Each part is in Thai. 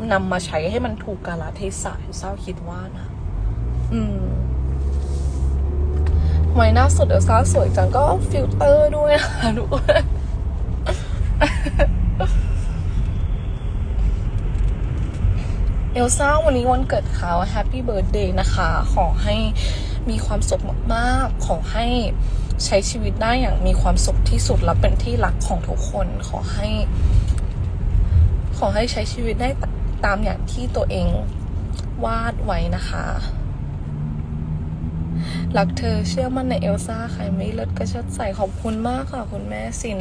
ำนำมาใช้ให้มันถูกกาลเทศะเศร้าคิดว่านะ อืมทำไมหน้าสดเอลซ่าสวยจังก็ฟิลเตอร์ด้วยนะคะทุกคนเอลซ่าวันนี้วันเกิดเขาแฮปปี้เบิร์ดเดย์นะคะ ขอให้มีความสุขมากๆ ขอให้ใช้ชีวิตได้อย่างมีความสุขที่สุดและเป็นที่รักของทุกคน ขอให้ ขอให้ใช้ชีวิตได้ ตามอย่างที่ตัวเองวาดไว้นะคะรักเธอเชื่อมั่นในเอลซ่าใครไม่เลิศก็เชิดใส่ขอบคุณมากค่ะ คุณแม่สิน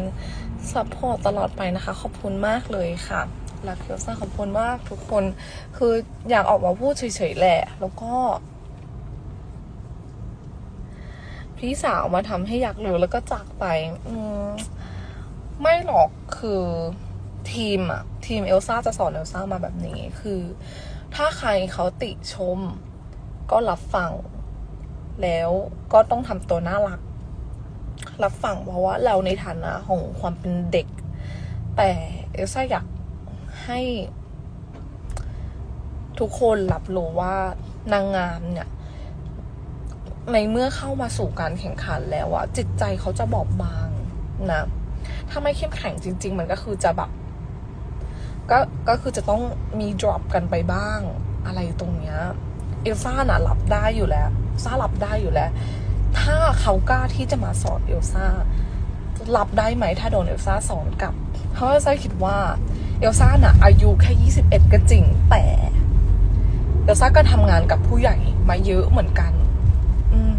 ซัพพอร์ตตลอดไปนะคะ ขอบคุณมากเลยค่ะรักเอลซ่าขอบคุณมากทุกคน คืออยากออกมาพูดเฉยๆแหละ แล้วก็ พี่สาวมาทำให้อยากรู้แล้วก็จากไป อืม ไม่หรอกคือ ทีมอะทีมเอลซ่าจะสอนเอลซ่ามาแบบนี้คือ ถ้าใครเขาติชม ก็รับฟัง แล้วก็ต้องทำตัวน่ารัก รับฟังเพราะว่าเราในฐานะของความเป็นเด็ก แต่เอลซ่าอยากให้ทุกคนรับรู้ว่านางงามเนี่ย ในเมื่อเข้ามาสู่การแข่งขันแล้วอะจิตใจเขาจะบอบบางนะ ถ้าไม่เข้มแข็งจริง ๆ มันก็คือจะแบบ ก็ก็คือจะต้องมี drop กันไปบ้างอะไรตรงเนี้ยเอลซ่าน่ะรับได้อยู่แล้วซ่ารับได้อยู่แล้ว ถ้าเขากล้าที่จะมาสอนเอลซ่ารับได้ไหมถ้าโดนเอลซ่าสอนกลับ เพราะว่าซ่าคิดว่าเอลซ่าน่ะอายุแค่ 21 ก็จริงแต่เอลซ่าก็ทำงานกับผู้ใหญ่มาเยอะเหมือนกัน อืม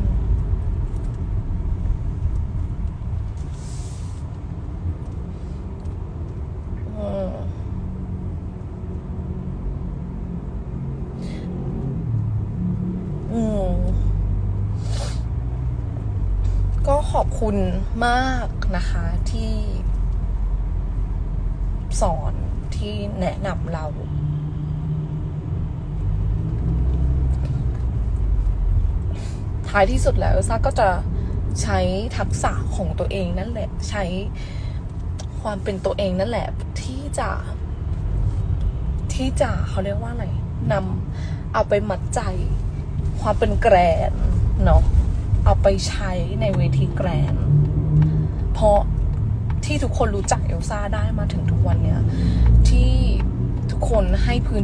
อืม อืม ก็ ขอบคุณมากนะคะที่ สอนที่แนะนำเรา ท้ายที่สุดแล้วซาก็จะใช้ทักษะของตัวเองนั่นแหละ ใช้ความเป็นตัวเองนั่นแหละ ที่จะที่จะเขาเรียกว่าอะไรนำเอาไปมัดใจ ความเป็นแกรนเนาะ เอาไปใช้ในเวทีแกรนเพราะที่ทุกคนรู้จักเอลซ่าได้มาถึงทุกวันเนี้ยที่ทุกคนให้พื้น